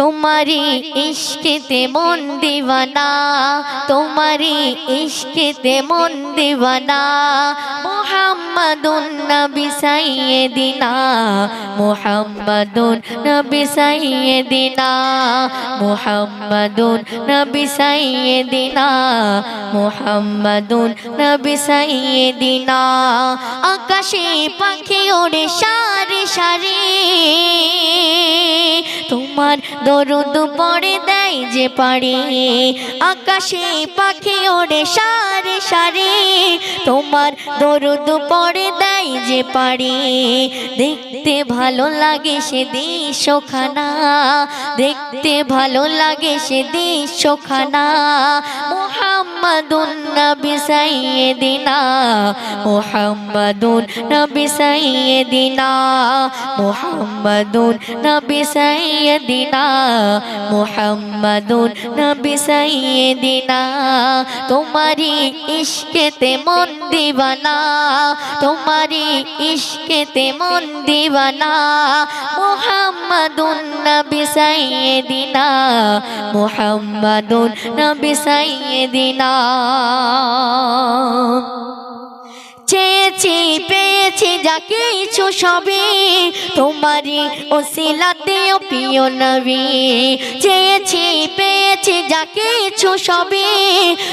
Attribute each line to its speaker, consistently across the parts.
Speaker 1: তোমারি ইশকেতে মন দিওয়ানা তোমারি ইশকেতে মন দিওয়ানা মুহাম্মাদুন নবী সাইয়্যিদিনা মুহাম্মাদুন নবী সাইয়্যিদিনা মুহাম্মাদুন নবী সাইয়্যিদিনা মুহাম্মাদুন নবী সাইয়্যিদিনা আকাশে পাখি ওড়ে সারি সারি, তোমার দরুদ পড়ে দেয় যে পারে। আকাশে পাখি ওড়ে সারে সারে। তোমার দরুদ পড়ে দেয় যে পারে। দেখতে ভালো লাগে সে দৃশ্যখানা দেখতে ভালো লাগে সে দৃশ্যখানা মুহাম্মাদুন নবী সাইয়্যিদিনা মুহাম্মাদুন নবী সাইয়্যিদিনা মুহাম্মাদুন নবী সাইয়্যিদিনা মুহাম্মাদুন নবী সাইয়্যিদিনা তোমারি ইশকেতে মন দিবানা তোমারি ইশকেতে মন দিবানা, মুহাম্মাদুন নবী সাইয়্যিদিনা মুহাম্মাদুন নবী সাইয়্যিদিনা চেয়েছি, পেয়েছি যা কিছু সবই। তোমারই ওসিলাতে ও প্রিয় নবী চেয়েছি, পেয়েছি যা কিছু সবই।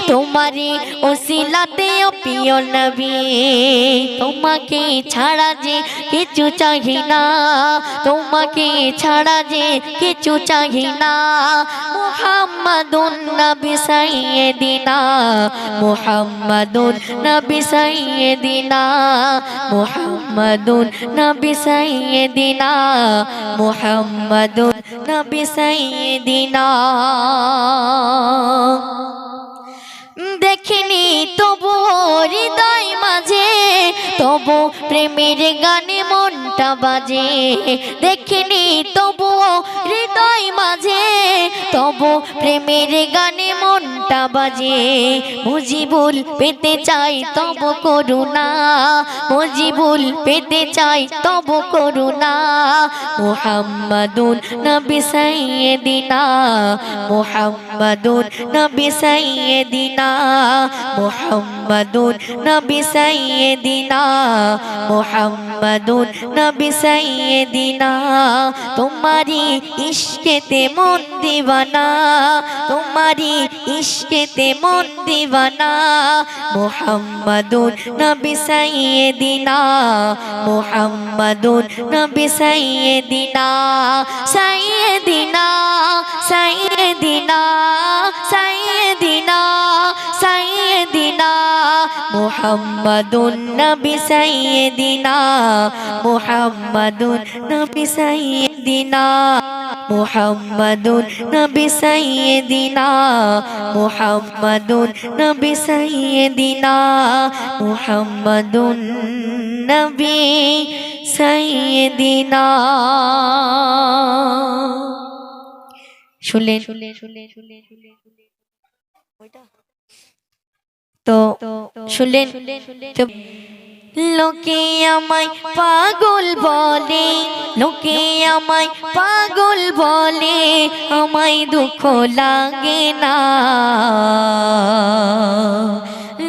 Speaker 1: তোমারই ওসিলাতে ও প্রিয় নবী তোমাকে ছাড়া যে কিছু চাহি না। তোমাকে ছাড়া যে কিছু চাহি না। মুহাম্মাদুন নবী সাইয়্যিদিনা মুহাম্মাদুন নবী সাইয়্যিদিনা মুহাম্মাদুন নবী সাইয়্যিদিনা মুহাম্মাদুন নবী সাইয়্যিদিনা দেখিনি তবু হৃদয় মাঝে, তবু প্রেমের গানে মনটা বাজে। দেখিনি তবু হৃদয় মাঝে, তবু প্রেমের গানে মনটা বাজে। মুজিবুল পেতে চাই তব করুণা, মুজিবুল পেতে চাই তব করুণা। মুহাম্মাদুন নবী সাইয়্যিদিনা মুহাম্মাদুন নবী সাইয়্যিদিনা মুহাম্মাদুন নবী সাইয়্যিদিনা মুহাম্মাদুন নবী সাইয়্যিদিনা তোমারি ইশকেতে মন দিবানা তোমারি ইশকেতে মন দিবানা। মুহাম্মাদুন নবী সাইয়্যিদিনা মুহাম্মাদুন নবী সাইয়্যিদিনা সাইয়্যিদিনা সাইয়্যিদিনা সাইয়্যিদিনা সাইয়্যিদিনা মুহাম্মাদুন নবী সাইয়্যিদিনা মুহাম্মাদুন নবী সাইয়্যিদিনা মুহাম্মাদুন নবী সাইয়্যিদিনা মুহাম্মাদুন নবী সাইয়্যিদিনা মুহাম্মাদুন নবী সাইয়্যিদিনা শুনলেন? শুনলেন শুনলেন শুনলেন শুনলেন। তো শুনলেন তো লোকে আমায় পাগল বলে, লোকে আমায় পাগল বলে, আমায় দুঃখ লাগে না।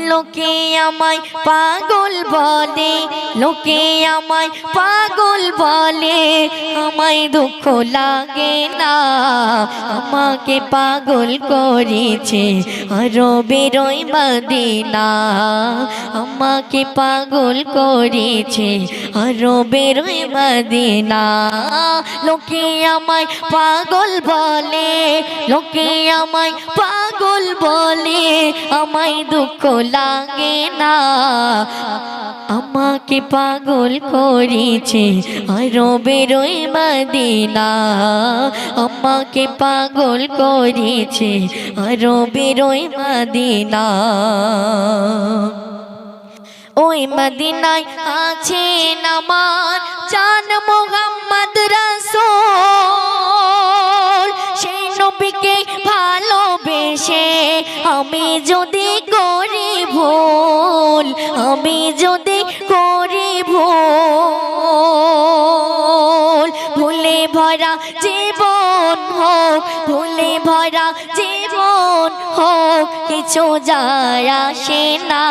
Speaker 1: লোকে আমায় পাগল বলে, লোকে আমায় পাগল বলে, আমায় দুঃখ লাগে না। আমাকে পাগল করেছে আরও বেরোয় মদিনা। আমাকে পাগল করেছে। আরও বেরোয় মদিনা। লোকে আমায় পাগল বলে, লোকে আমায় পাগল বলে, আমায় দুঃখ লাগে না। আমাকে পাগল করেছে, আরও বেরোয় মদিনা। আমাকে পাগল করেছে, আরও বেরোয় মদিনা। ওই মদিনায় আছে আমার জান মোহাম্মদ রসোল। সেই নবীকে ভালোবেসে আমি যদি করি ভুল, আমি যদি কিছু যায় আসে না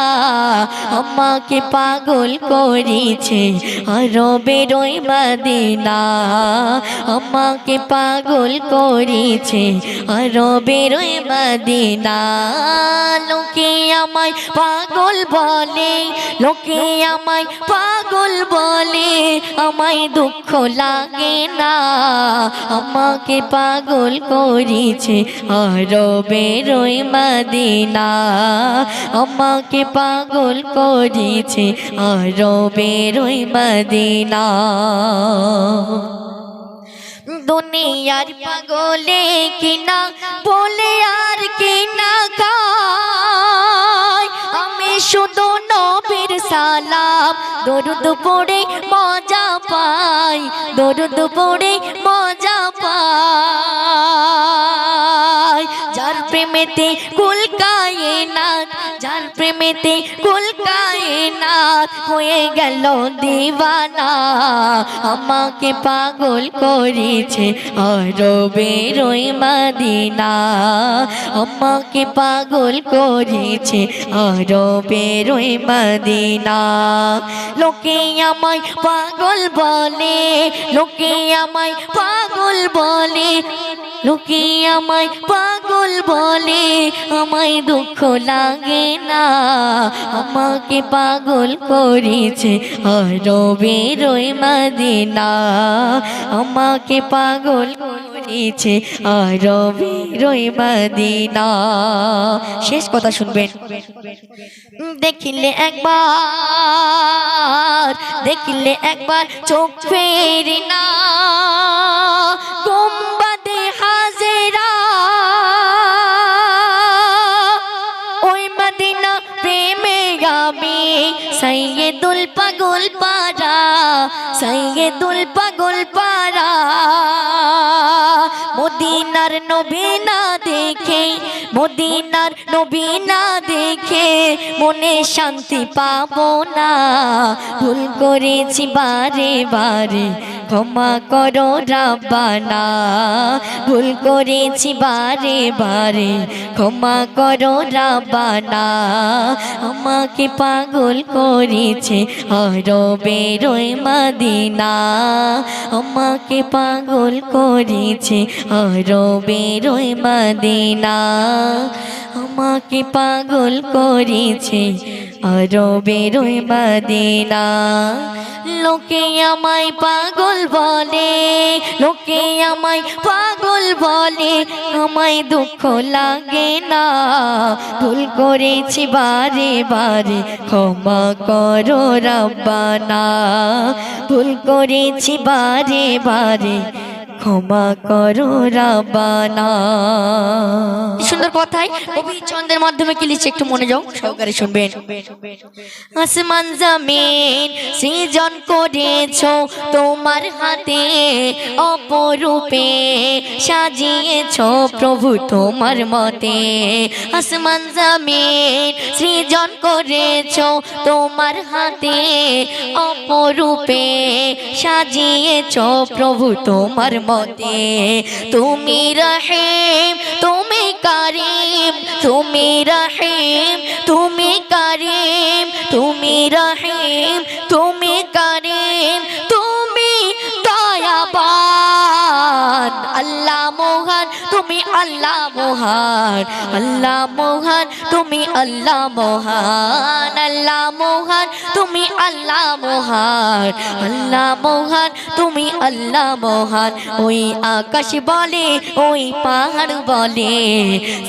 Speaker 1: আমাকে পাগল করেছে আরও বেরোই মদিনা। আমাকে পাগল করেছে আরও বেরোই মদিনা। লোকে আমায় পাগল বলে, লোকে আমায় পাগল বলে, আমায় দুঃখ লাগে না। আমাকে পাগল করেছে আরও বেরোই মদিনা। আমাকে পাগল করেছে আরও বেরোই মদিনা। দুনিয়ার পাগলে কিনা বলে আর কিনা খায় আমি শুধু নবীর সালাম, দরুদ পড়ে মজা পাই, দরুদ পড়ে মজা পাই। যার প্রেমেতে কুলকায়ে না যার প্রেমেতে কুলকায়ে না হয়ে গেল দিবানা আমাকে পাগল করেছে আরও বেরোই মদিনা। আমাকে পাগল করেছে আরও বেরোই মদিনা। লোকে আমায় পাগল বলে, লোকে আমায় পাগল বলে, লোকে আমায় পাগল বলে আমায় দুঃখ লাগে না। আমাকে পাগল করেছে আরও বেরোই মদিনা। আমাকে পাগল করেছে আরও বেরোই মদিনা। শেষ কথা শুনবেন। দেখিলে একবার দেখিলে একবার চোখ ফেরি না পাগল পারা দুল পাগল পারা মদিনার নবী না দেখে, মদিনার নবী না দেখে মনে শান্তি পাবো না। ভুল করেছি বারে বারে, ক্ষমা করো রাব্বানা। ভুল করেছি বারে বারে, ক্ষমা করো রাব্বানা। আমাকে পাগল করেছে আরও বেরোয় মদিনা। আমাকে পাগল করেছে আরও বেরোয় মদিনা আমাকে পাগল করেছে। আরও বেরোয় মদিনা লোকে আমায় পাগল বলে, লোকে আমায় পাগল বলে, আমায় দুঃখ লাগে না। ভুল করেছি বারে বারে, ক্ষমা করো রাব্বানা। ভুল করেছি বারে বারে ক্ষমা করো রাবানা। সুন্দর কথাই কবি চন্দ্রের মাধ্যমে কি লিখছে একটু মনে যাও, সহকারে শুনবেন। আসমান জমিন সৃজন করেছ তোমার হাতে, অপরূপে সাজিয়েছ প্রভু তোমার মতে। আসমান জমিন সৃজন করেছ তোমার হাতে, অপরূপে সাজিয়েছ প্রভু তোমার মতে। তুমি রহিম, তুমি করিম, তুমি রহিম, তুমি করিম, তুমি রহিম, তুমি করিম, তুমি দয়াবান, আল্লাহ মোহন, তুমি আল্লাহ মোহন আল্লাহ মোহন, তুমি আল্লাহ মোহন আল্লাহ মোহন, তুমি আল্লাহ মোহন আল্লাহ মোহন, তুমি আল্লাহ মোহন। ওই আকাশ বলে, ওই পাহাড় বলে,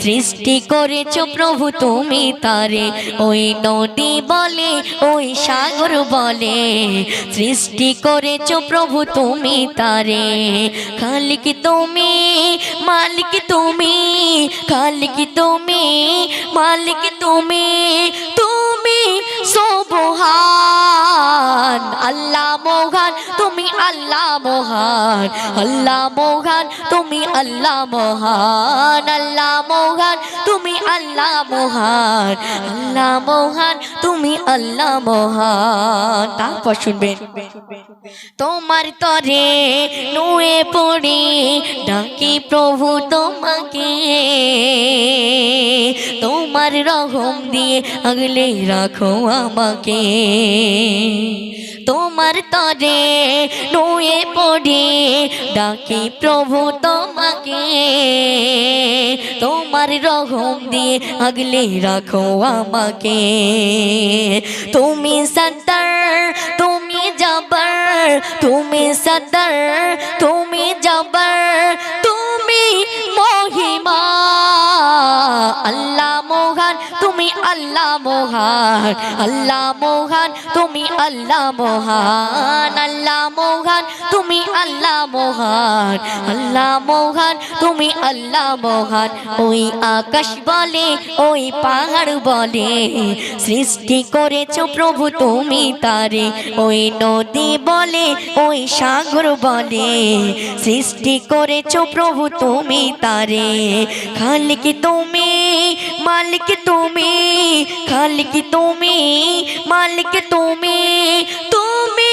Speaker 1: সৃষ্টি করেছ প্রভু তুমি তারে। ওই নদী বলে, ওই সাগর বলে, সৃষ্টি করেছ প্রভু তুমি তারে। খালিক তুমি, মালিক তুমি খালিক তুমি, মালিক তুমি তুমি সোবহান। আল্লাহ মোহান, তুমি আল্লাহ মোহান। আল্লাহ মোহান, তুমি আল্লাহ মোহান। আল্লাহ মোহান তুমি তুমি আল্লাহ মহান। আল্লাহ মহান তুমি আল্লাহ মহান। তারপর শুনবেন। তোমার তরে নুয়ে পড়ে ডাকি প্রভু তোমাকে। তোমার রহম দিয়ে আগলে রাখো আমাকে। তোমার তরে নুয়ে পড়ে ডাকি প্রভু তোমাকে। তোমার রহম দিয়ে আগলে রাখো আমাকে। তুমি সদর, তুমি জবর, তুমি সদর, তুমি জবর, তুমি মহিমা। আল্লাহ মোহন, তুমি আল্লাহ মোহন। আল্লাহ মোহন, তুমি আল্লাহ মোহন। আল্লাহ মোহন তুমি আল্লাহ মোহন আল্লাহ মোহন, তুমি আল্লাহ মোহন। ওই আকাশ বলে ওই পাহাড় বলে সৃষ্টি করেছ প্রভু তুমি তারে। ওই নদী বলে ওই সাগর বলে সৃষ্টি করেছ প্রভু তুমি তারে। খালিক তুমি, মালিক তুমি, খালিক তুমি, মালিক তুমি তুমি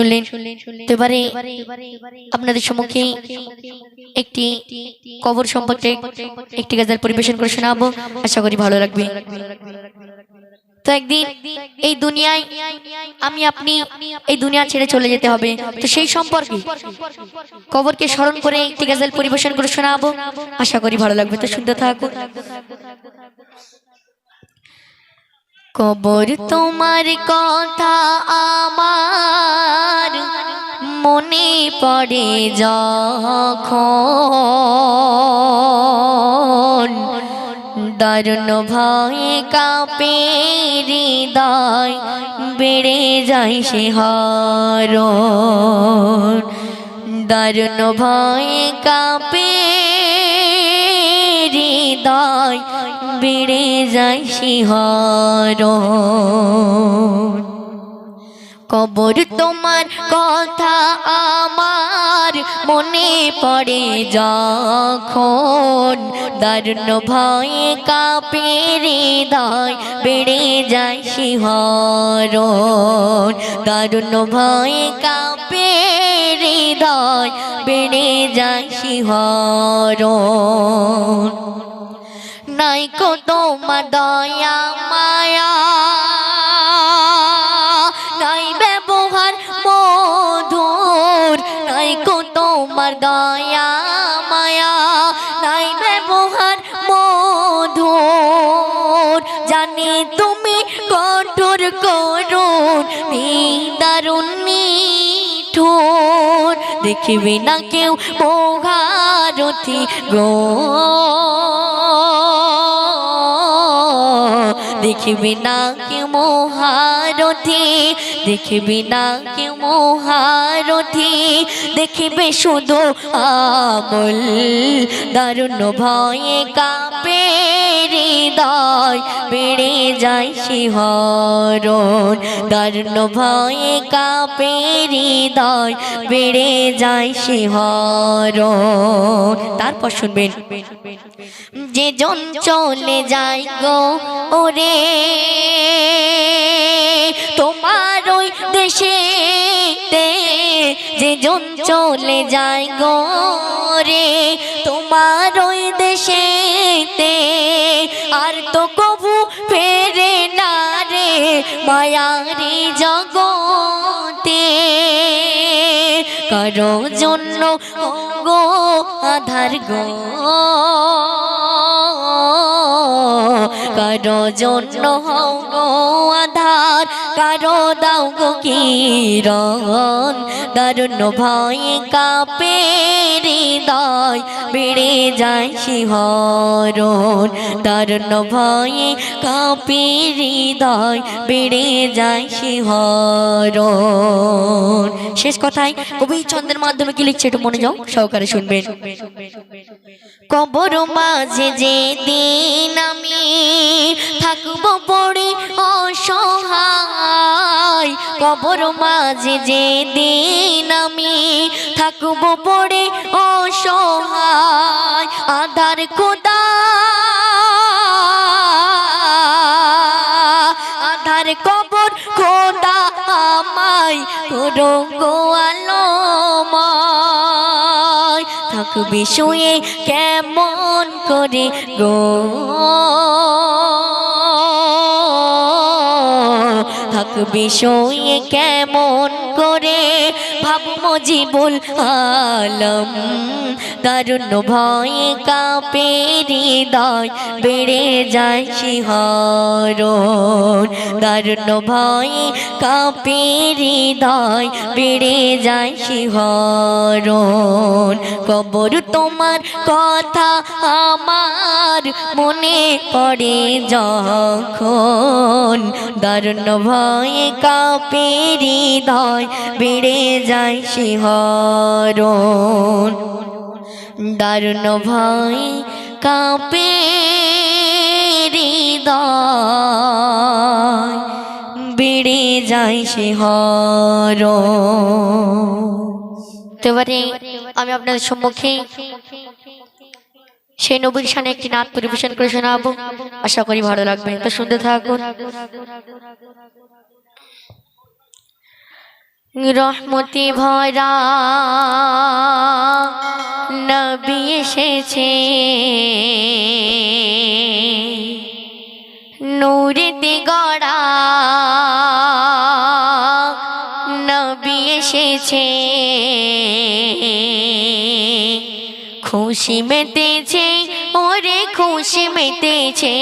Speaker 1: শুনলেন। এবারে আপনাদের সম্মুখে একটি কবর সম্পর্কে একটি গাজাল পরিবেশন করে শোনাবো। আশা করি ভালো লাগবে। তো একদিন এই দুনিয়ায় আমি, আপনি এই দুনিয়া ছেড়ে চলে যেতে হবে। তো সেই সম্পর্কে কবরকে স্মরণ করে একটি গাজাল পরিবেশন করে শোনাবো। আশা করি ভালো লাগবে। তো শুনতে থাকুন। কবর তোমার কথা আমার মনে পড়ে যখন। দারুণ ভয়ে কাঁপে হৃদয়, বেড়ে যায় সে হর দারুণ ভয়ে কাঁপে যায় শিহর কবর তোমার কথা আমার মনে পড়ে যখন। দারুণ ভয়ে কাঁপে হৃদয়, বেড়ে যায় শিহর দারুণ ভয়ে কাঁপে হৃদয়, বেড়ে যায় শিহর নাই কো তোমার মায়া। নাই ব্যবহার মধুর, নাই কো তোমার মায়া। নাই ব্যবহার মধুর, জানি তুমি কঠোর করুন দারুণ নিঠুর। দেখিবে না কেউ মহারথী গো। দেখবি না কে মহারথী? দেখবি না কে মহারথী? দেখবে শুধু আমল। দারুণ ভয়ে কাঁপে হৃদয়, বেড়ে যায় শিহরণ। দারুণ ভয়ে কাঁপে হৃদয়, বেড়ে যায় শিহরণ। তারপর শুনবেন, যে জন চলে যায় গো, ওরে তোমার ওই দেশে যে জন চলে যায় গো রে, তোমার ওই দেশেতে আর তো কবু ফেরে না রে, মায়ারি জগতে। কারও জন্য গো আধার গো কারও জন্য হও আধার কারও দাও গো কিরণ। দারুণ ভয়ে কাপে হৃদয়, বেড়ে যায় শিহরণ। দারুণ ভয়ে কাপে হৃদয়, বেড়ে যায় শিহরণ। শেষ কথায় কবি ছন্দের মাধ্যমে কি লিখছে একটু মনে যাও, সহকারে শুনবেন। কবর মাঝে যে দিন আমি থাকব পড়ে অসহায় কবর মাঝে যে দিন আমি থাকব পড়ে অসহায়। আধার কোদা আধার কবর খোদা আমায় করো গোয়ালময় থাকবি শুয়ে কেমন করে গো? থাকবি সই কেমন মজিবুল আলম। দারুণ ভয়ে কাঁপে হৃদয়, বেড়ে যায় শিহরণ। দারুণ ভয়ে কাঁপে হৃদয়, বেড়ে যায় শিহরণ। কবর তোমার কথা আমার মনে পড়ে যখন। দারুণ ভয়ে কাঁপে হৃদয়, বেড়ে যায় শিহরণ। দারুণ ভাই কাঁপে হৃদয়, বেড়ে যায় শিহরণ। তো এবারে আমি আপনাদের সম্মুখে সেই নবীর সানে একটি নাচ পরিবেশন করে শোনাবো। আশা করি ভালো লাগবে। তো শুনতে থাকুন। রহমতি ভরা নবী এসেছে। নূরেতে গড়া নবী এসেছে। খুশি মেতেছে, ওরে খুশি মেতেছে।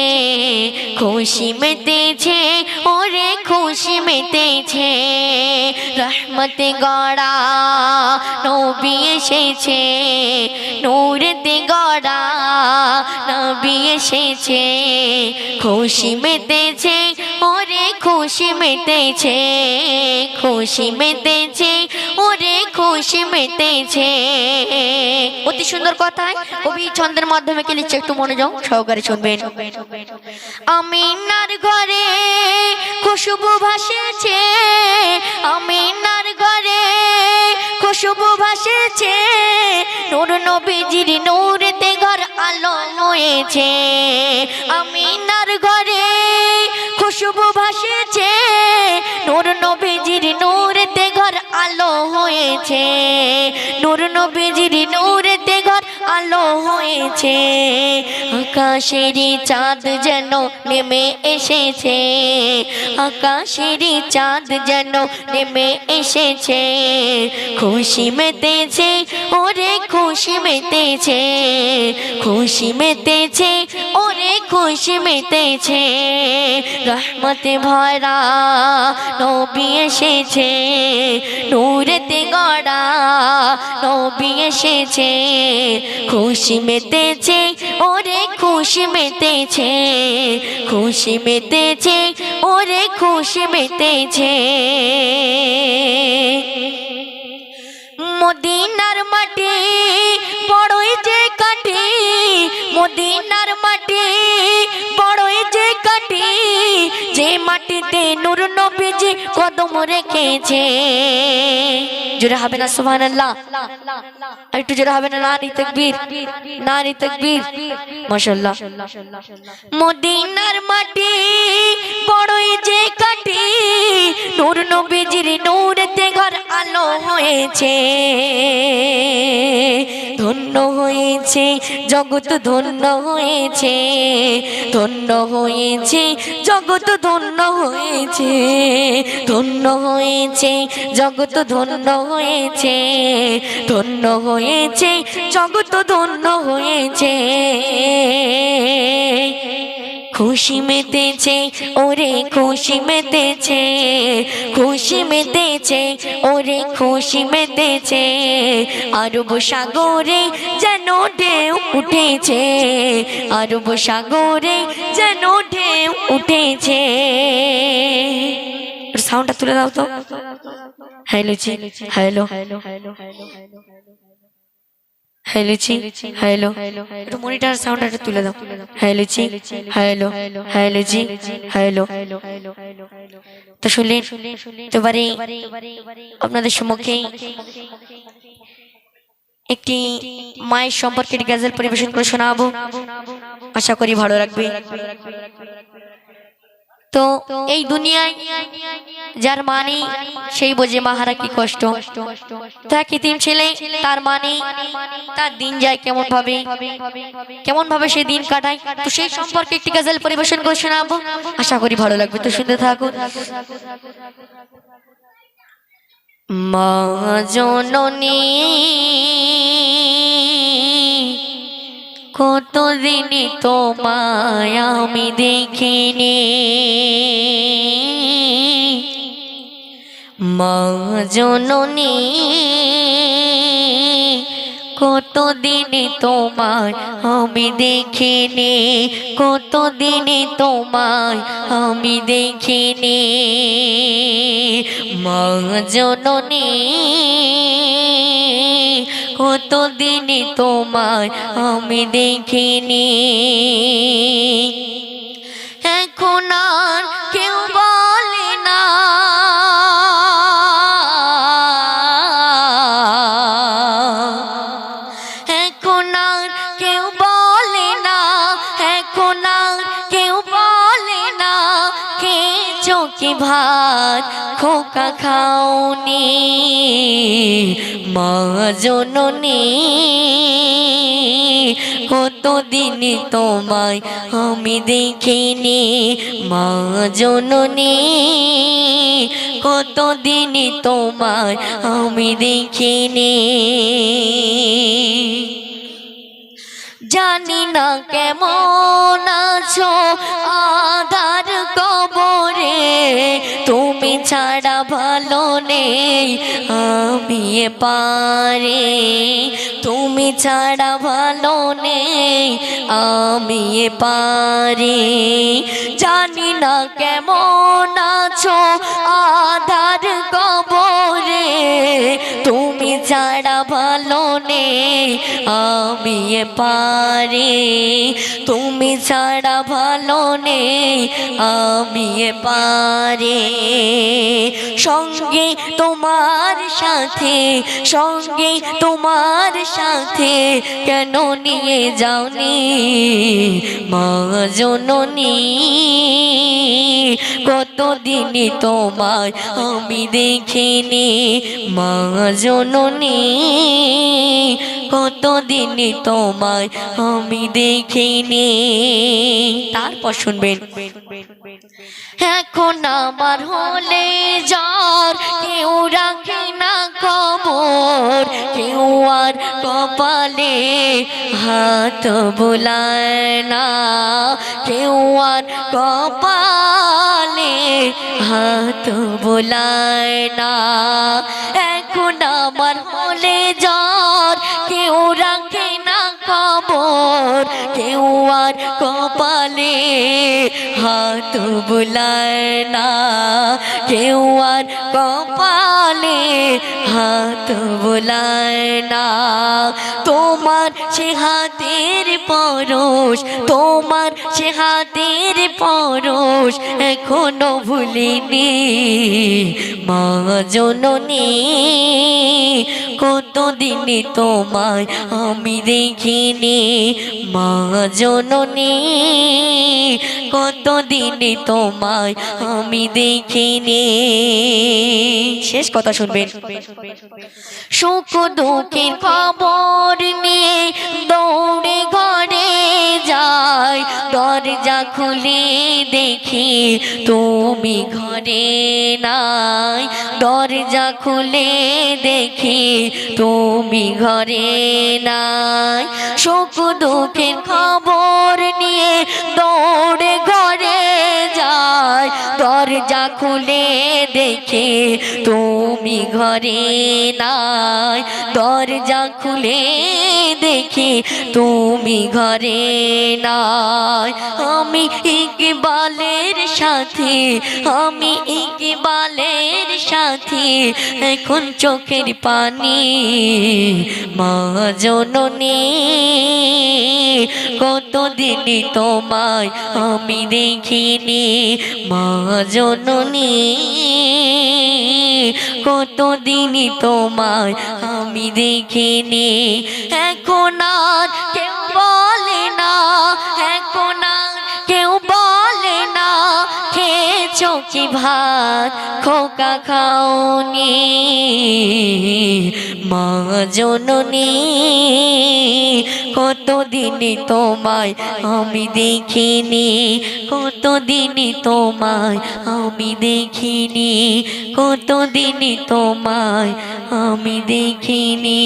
Speaker 1: খুশি মেতেছে, ওরে খুশি মেতেছে। রহমতে গড়া, নবী এসেছে নূরেতে গড়া, নবী এসেছে, খুশি মেতেছে, ওরে খুশি মেতেছে খুশি মেতেছে, ওরে খুশি মেতেছে। অতি সুন্দর কথায় কবি ছন্দের মাধ্যমে কে লিখছে একটু মনে যাও সহকারে শুনবেন। আমিনার ঘরে খুশবু ভাসেছে আমিনার ঘরে খুশবু ভাসেছে। নূর নবীজির নূরেতে ঘর আলো হয়েছে আমিনার ঘরে খুশবু ভাসেছে। নূর নবীজির নূরেতে ঘর আলো হয়েছে। নূর নবীজির নূর আলো হয়েছে আকাশেরই চাঁদ যেন নেমে এসেছে আকাশেরই চাঁদ যেন নেমে এসেছে। খুশি মেতেছে, ওরে খুশি মেতেছে খুশি মেতেছে, ওরে খুশি মেতেছে। রহমতে ভরা নবী এসেছে, নূরেতে গড়া নবী এসেছে খুশি মেতেছে, ওরে খুশি মেতেছে খুশি মেতেছে, ওরে খুশি মেতেছে। মদিনার মাটি বড়ই যে কাটি মদিনা কাটি যে মাটিতে নূর নবীজি কদম রেখেছে। জোরে হবে না আর একটু জোরে হবে না তাকবীর তাকবীর। মাশাআল্লাহ। মদিনার মাটি বড়ই যে কাটি নবীজির ঘর আলো হয়েছে। ধন্য হয়েছে, জগৎ ধন্য হয়েছে ধন্য হয়েছে জগৎ ধন্য হয়েছে ধন্য হয়েছে জগৎ ধন্য হয়েছে ধন্য হয়েছে জগৎ ধন্য হয়েছে। খুশি মেতেছে ওরে খুশি মেতেছে খুশি মেতেছে ওরে খুশি মেতেছে। আরব সাগরে যেন ঢেউ উঠেছে আরব সাগরে যেন ঢেউ উঠেছে। সাউন্ডটা তুলে দাও তো। হ্যালো জি হ্যালো। হ্যালো জি হ্যালো। একটু মনিটর সাউন্ড একটা তুলে দাও। হ্যালো জি হ্যালো হ্যালো জি হ্যালো তো শুনলেন এবারে আপনাদের সম্মুখে একটি মায়ের সম্পর্কে গাজল পরিবেশন করে শোনাবো। আশা করি ভালো লাগবে। তো এই দুনিয়ায় যার মানে সেই বোঝে মাহারা কি কষ্ট। তো এক ইতিম ছেলে, তার মানে তার দিন যায় কেমন ভাবে কেমন ভাবে সে দিন কাটায়? তো সেই সম্পর্কে একটি গাজল পরিবেশন করে শোনাবো। আশা করি ভালো লাগবে, তো শুনতে থাকুন। মা জননী কতদিন তোমায় আমি দেখিনি। মা জননী, কতদিন তোমায় আমি দেখিনি। কতদিন তোমায় আমি দেখিনি। মা জননী কতদিন তোমায় আমি দেখিনি। এখন আর কেউ খোকা খাওনি, মা জননী, কতদিন তোমায় আমি দেখিনি, মা জননী, কতদিন তোমায় আমি দেখিনি। জানি না কেমন আছো আধার কবরে ছাড়া ভালো নেই, আমি পারে। তুমি ছাড়া ভালো নেই, আমি পারে। জানি না কেমন আছো আধার কবরে, তুমি ছাড়া ভালো নেই, আমি পারে। তুমি ছাড়া ভালো নেই, আমি পারে। সঙ্গে তোমার সাথে, সঙ্গে তোমার সাথে কেন নিয়ে যাওনি? মা জননী, কতদিন তোমায় আমি দেখিনি। মা জননী কতদিন তোমায় আমি দেখিনি। তারপর শুনবেন। এখন আমার হলে জ্বর, কেউ রাখে না খবর কেউ আর কপালে হাত বোলায় না। কেউ আর কপালে হাত বোলায় না। এখন আমার হলে জ্বর কেউ রাখে না খবর কেউ আর কপালে হাত বুলায় না। কেউ আর কপালে হাত বুলায় না। তোমার সে হাতের পরশ, তোমার সে হাতের পরশ এখনও ভুলিনি। মা জননী কতদিন তোমায় আমি দেখিনি। মা জননী কতদিন তোমায় আমি দেখিনি? শেষ কথা শুনবেন। সুখ দুঃখের খবর নিয়ে দৌড়ে ঘরে যায় দরজা খুলে দেখি তুমি ঘরে নাই। দরজা খুলে দেখি তুমি ঘরে নাই। সুখ দুঃখের খবর নিয়ে দৌড়ে ঘরে খুলে দেখে তুমি ঘরে নাই। দরজা খুলে দেখে তুমি ঘরে নাই। আমি ইকবালের সাথে, আমি ইকবালের সাথে এখন চোখের পানি মা জননী কতদিন তোমায় আমি দেখিনি। মা জননী কতদিন তোমায় আমি দেখিনি। এখন আর কেউ বলে না এখন আর কেউ খেয়েছো কি ভাত খোকা খাওনি। মা জননী, কতদিন তোমায় আমি দেখিনি, কতদিন তোমায় আমি দেখিনি, কতদিন তোমায় আমি দেখিনি।